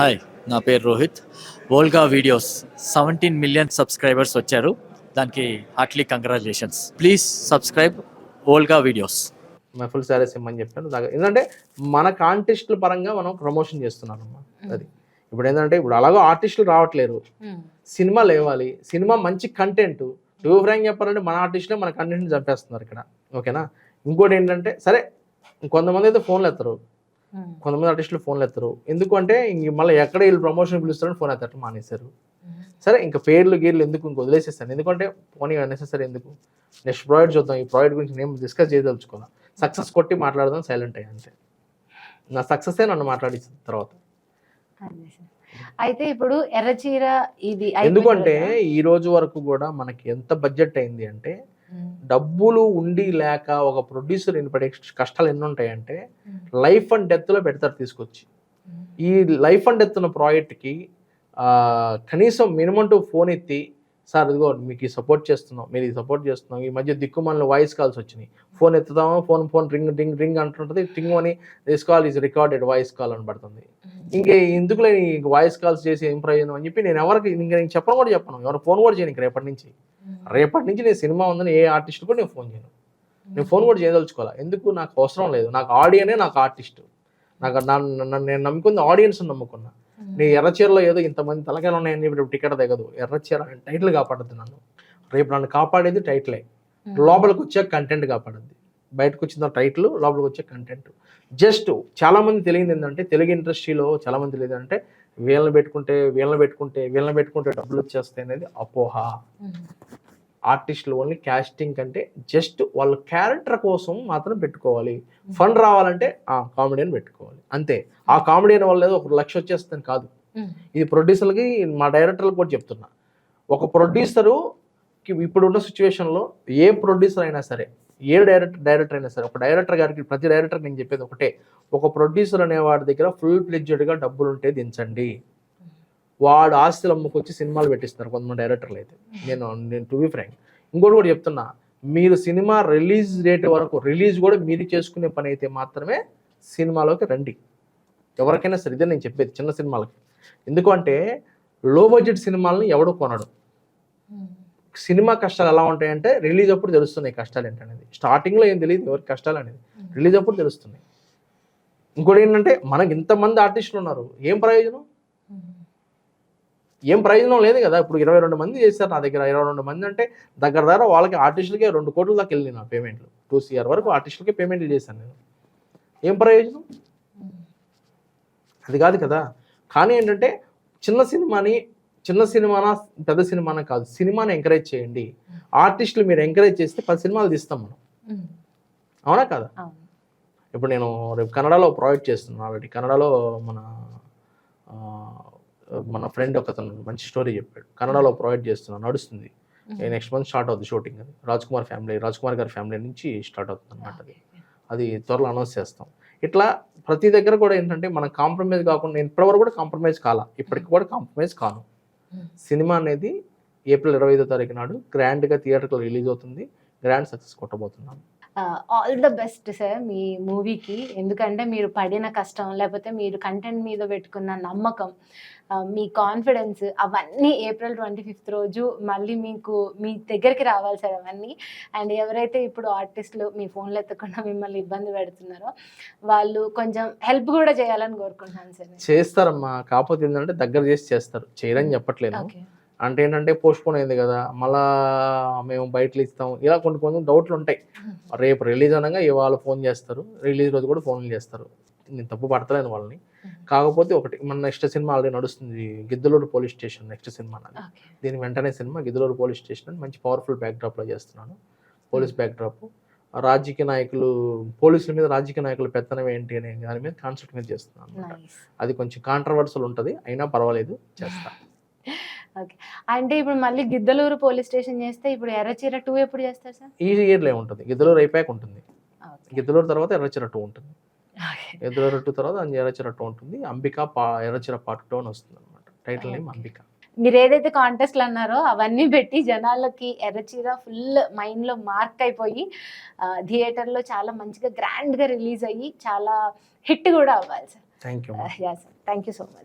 Hi నా పేరు Rohit. Volga videos seventeen million subscribers వచ్చారు. దానికి heartly congratulations. Please subscribe Volga videos. Full saris ఇమ్మని చెప్పాను. దాకా- ఎందుకంటే మన కాంటెస్ట్ల పరంగా మనం ప్రమోషన్ చేస్తున్నాం అమ్మా అది. ఇప్పుడు ఏంటంటే ఇప్పుడు అలాగో ఆర్టిస్టులు రావట్లేరు. సినిమా లేవాలి. సినిమా మంచి కంటెంట్ టూ ఫ్రాంక్ చెప్పాలంటే మన ఆర్టిస్టులే మన కంటెంట్ చంపేస్తున్నారు ఇక్కడ. ఓకేనా? ఇంకోటి ఏంటంటే సరే కొంతమంది అయితే ఫోన్లు ఎత్తారు కొంతమంది ఆర్టిస్టులు ఫోన్లు ఎత్తారు. ఎందుకంటే ఇంక మళ్ళీ ఎక్కడ వీళ్ళు ప్రమోషన్ పిలుస్తారని ఫోన్ ఎత్తట్టు మానేశారు. సరే ఇంకా పేర్లు గీర్లు ఎందుకు ఇంక వదిలేసేస్తాను ఎందుకంటే పోనీ నెసెసరీ ఎందుకు? నెక్స్ట్ ప్రాజెక్ట్ చూద్దాం ఈ ప్రాజెక్ట్ గురించి నేను డిస్కస్ చేయదలుచుకున్నా. సక్సెస్ కొట్టి మాట్లాడదాం సైలెంట్ అయ్యి అంతే. నా సక్సెసే నన్ను మాట్లాడించిన తర్వాత. అయితే ఇప్పుడు ఎర్రచీర ఇది ఎందుకంటే ఈ రోజు వరకు కూడా మనకి ఎంత బడ్జెట్ అయింది అంటే డబ్బులు ఉండి లేక ఒక ప్రొడ్యూసర్ పడే కష్టాలు ఎన్ని ఉంటాయంటే లైఫ్ అండ్ డెత్లో పెడతారు తీసుకొచ్చి. ఉమ్, ఈ లైఫ్ అండ్ డెత్ ఉన్న ప్రాజెక్ట్కి కనీసం మినిమం టు ఫోన్ ఎత్తి సార్ ఇదిగో మీకు సపోర్ట్ చేస్తున్నాం మీరు సపోర్ట్ చేస్తున్నాం ఈ మధ్య దిక్కుమాలిన వాయిస్ కాల్స్ వచ్చినాయి. Phone ఎత్తుతాము phone phone ring ring ring అంటుంటుంది. Ting అని this call is recorded voice call అని పడుతుంది. ఇంకే ఎందుకు లేని వాయిస్ కాల్స్ చేసి ఏం ప్రయోజనం అని చెప్పి నేను ఎవరికి ఇంకా నేను చెప్పను కూడా చెప్పను. ఎవరు ఫోన్ కూడా చేయను ఇంక రేపటి నుంచి. ఉమ్, రేపటి నుంచి నేను సినిమా ఉందని ఏ ఆర్టిస్ట్ కూడా నేను ఫోన్ చేయను. నేను ఫోన్ కూడా చేయదలుచుకోవాలి? ఎందుకు? నాకు అవసరం లేదు. నాకు ఆడియనే నాకు ఆర్టిస్ట్ నాకు నన్ను నేను నమ్ముకుంది ఆడియన్స్ నమ్ముకున్నా. నీ ఎర్రచీరలో ఏదో ఇంతమంది తలకాయలు ఉన్నాయని చెప్పి టికెట్ దిగదు ఎర్రచీర టైటిల్ కాపాడద్దు నన్ను. రేపు నన్ను కాపాడేది టైటిలే లోపలికి వచ్చే కంటెంట్ కాపాడద్ది. బయటకు వచ్చిన టైటిల్ లోపలికి వచ్చే కంటెంట్ జస్ట్ చాలా మంది తెలియదు ఏంటంటే తెలుగు ఇండస్ట్రీలో చాలా మంది తెలియదు అంటే వీళ్ళని పెట్టుకుంటే వీళ్ళని పెట్టుకుంటే వీళ్ళని పెట్టుకుంటే డబ్బులు వచ్చేస్తాయి అనేది అపోహ. ఆర్టిస్టులు ఓన్లీ క్యాస్టింగ్ కంటే జస్ట్ వాళ్ళ క్యారెక్టర్ కోసం మాత్రం పెట్టుకోవాలి. ఫండ్ రావాలంటే ఆ కామెడియన్ పెట్టుకోవాలి. అంతే. ఆ కామెడియన్ వల్ల ఏదో ఒక లక్ష వచ్చేస్తుంది కాదు. ఇది ప్రొడ్యూసర్లకి మా డైరెక్టర్లకు కూడా చెప్తున్నా. ఒక ప్రొడ్యూసరు ఇప్పుడున్న సిచ్యువేషన్లో ఏ ప్రొడ్యూసర్ అయినా సరే ఏ డైరెక్టర్ డైరెక్టర్ అయినా సరే ఒక డైరెక్టర్ గారికి ప్రతి డైరెక్టర్ నేను చెప్పేది ఒకటే. ఒక ప్రొడ్యూసర్ అనే వాడి దగ్గర ఫుల్ ప్లెడ్జెడ్గా డబ్బులు ఉంటే దించండి. వాడు ఆస్తులు అమ్ముకొచ్చి సినిమాలు పెట్టిస్తారు కొంతమంది డైరెక్టర్లు అయితే. నేను నేను టు బి ఫ్రాంక్ ఇంకోటి కూడా చెప్తున్నా. మీరు సినిమా రిలీజ్ డేట్ వరకు రిలీజ్ కూడా మీరు చేసుకునే పని అయితే మాత్రమే సినిమాలోకి రండి. ఎవరికైనా సరే ఇదే నేను చెప్పేది చిన్న సినిమాలకి. ఎందుకంటే లో బడ్జెట్ సినిమాలని ఎవడు కొనడు. సినిమా కష్టాలు ఎలా ఉంటాయంటే రిలీజ్ అప్పుడు తెలుస్తున్నాయి కష్టాలు ఏంటనేది. స్టార్టింగ్లో ఏం తెలియదు ఎవరికి కష్టాలు అనేది. రిలీజ్ అప్పుడు తెలుస్తున్నాయి. ఇంకోటి ఏంటంటే మనకి ఇంతమంది ఆర్టిస్టులు ఉన్నారు. ఏం ప్రయోజనం? ఏం ప్రయోజనం లేదు కదా? ఇప్పుడు ఇరవై రెండు మంది చేశారు నా దగ్గర. ఇరవై రెండు మంది అంటే దగ్గర దగ్గర వాళ్ళకి ఆర్టిస్టులకే రెండు కోట్ల దాకా వెళ్ళినాయి నా పేమెంట్లు టూ సిఆర్ వరకు ఆర్టిస్టులకే పేమెంట్లు చేశాను నేను. ఏం ప్రయోజనం? అది కాదు కదా. కానీ ఏంటంటే చిన్న సినిమాని చిన్న సినిమానా పెద్ద సినిమానా కాదు. సినిమాని ఎంకరేజ్ చేయండి. ఆర్టిస్టులు మీరు ఎంకరేజ్ చేస్తే పది సినిమాలు తీస్తాం మనం. అవునా కదా? ఇప్పుడు నేను రేపు కన్నడలో ప్రాజెక్ట్ చేస్తున్నాను. ఆల్రెడీ కన్నడలో మన మన ఫ్రెండ్ ఒకతను మంచి స్టోరీ చెప్పాడు. కన్నడలో ప్రాజెక్ట్ చేస్తున్నాను నడుస్తుంది. నెక్స్ట్ మంత్ స్టార్ట్ అవుతుంది షూటింగ్ అది రాజ్ కుమార్ ఫ్యామిలీ రాజ్ కుమార్ గారి ఫ్యామిలీ నుంచి స్టార్ట్ అవుతుంది అనమాట అది అది త్వరలో అనౌన్స్ చేస్తాం. ఇట్లా ప్రతి దగ్గర కూడా ఏంటంటే మనం కాంప్రమైజ్ కాకుండా నేను ఇప్పటివరకు కూడా కాంప్రమైజ్ కాలా? ఇప్పటికి కూడా కాంప్రమైజ్ కాను. సినిమా అనేది ఏప్రిల్ ఇరవై ఐదో తారీఖు నాడు గ్రాండ్గా థియేటర్లో రిలీజ్ అవుతుంది. గ్రాండ్ సక్సెస్ కొట్టబోతున్నాను ఆల్ ద బెస్ట్ సార్ మీ మూవీకి ఎందుకంటే మీరు పడిన కష్టం లేకపోతే మీరు కంటెంట్ మీద పెట్టుకున్న నమ్మకం మీ కాన్ఫిడెన్స్ అవన్నీ ఏప్రిల్ ట్వంటీ ఫిఫ్త్ రోజు మళ్ళీ మీకు మీ దగ్గరికి రావాలి సార్ అవన్నీ. అండ్ ఎవరైతే ఇప్పుడు ఆర్టిస్టులు మీ ఫోన్లో ఎత్తకుండా మిమ్మల్ని ఇబ్బంది పెడుతున్నారో వాళ్ళు కొంచెం హెల్ప్ కూడా చేయాలని కోరుకుంటున్నాను సార్. చేస్తారమ్మా. కాకపోతే ఏంటంటే దగ్గర చేసి చేస్తారు. చేయరని చెప్పట్లేదు ఓకే అంటే ఏంటంటే పోస్ట్ పోన్ అయింది కదా మళ్ళా మేము బయటలు ఇస్తాం. ఇలా కొన్ని కొన్ని డౌట్లు ఉంటాయి. రేపు రిలీజ్ అనగా ఇవాళ ఫోన్ చేస్తారు రిలీజ్ రోజు కూడా ఫోన్లు చేస్తారు. నేను తప్పు పడతలేను వాళ్ళని. కాకపోతే ఒకటి మన నెక్స్ట్ సినిమా ఆల్రెడీ నడుస్తుంది Giddalur police station next cinema నాది ఓకే. దీని వెంటనే సినిమా గిద్దలూరు పోలీస్ స్టేషన్ అని మంచి పవర్ఫుల్ బ్యాక్డ్రాప్లో చేస్తున్నాను. పోలీస్ బ్యాక్డ్రాప్ రాజకీయ నాయకులు పోలీసుల మీద రాజకీయ నాయకులు పెత్తనం ఏంటి అనే దాని మీద కాన్సెప్ట్ మీద చేస్తున్నాను అది కొంచెం కాంట్రవర్సల్ ఉంటుంది అయినా పర్వాలేదు చేస్తా. ఓకే. అంటే ఇప్పుడు మళ్ళీ గిద్దలూరు పోలీస్ స్టేషన్ చేస్తే ఇప్పుడు ఎర్రచీర టూ ఎప్పుడు చేస్తారు సార్? ఈ ఇయర్లో ఉంటుంది. గిద్దలూరు అయిపోయాక ఉంటుంది. గిద్దలూరు తర్వాత ఎర్రచిర టూ ఉంటుంది. గిద్దలూరు టూ తర్వాత ఎర్రచిర టూ ఉంటుంది. అంబిక పా ఎర్రచిర పార్ట్ టూ అని వస్తుంది అనమాట టైటిల్ నేమ్ అంబిక. మీరు ఏదైతే కాంటెస్ట్లు అన్నారో అవన్నీ పెట్టి జనాలకి ఎర్రచీర ఫుల్ మైండ్లో మార్క్ అయిపోయి థియేటర్లో చాలా మంచిగా గ్రాండ్గా రిలీజ్ అయ్యి చాలా హిట్ కూడా అవ్వాలి sir. Thank you sir thank you so much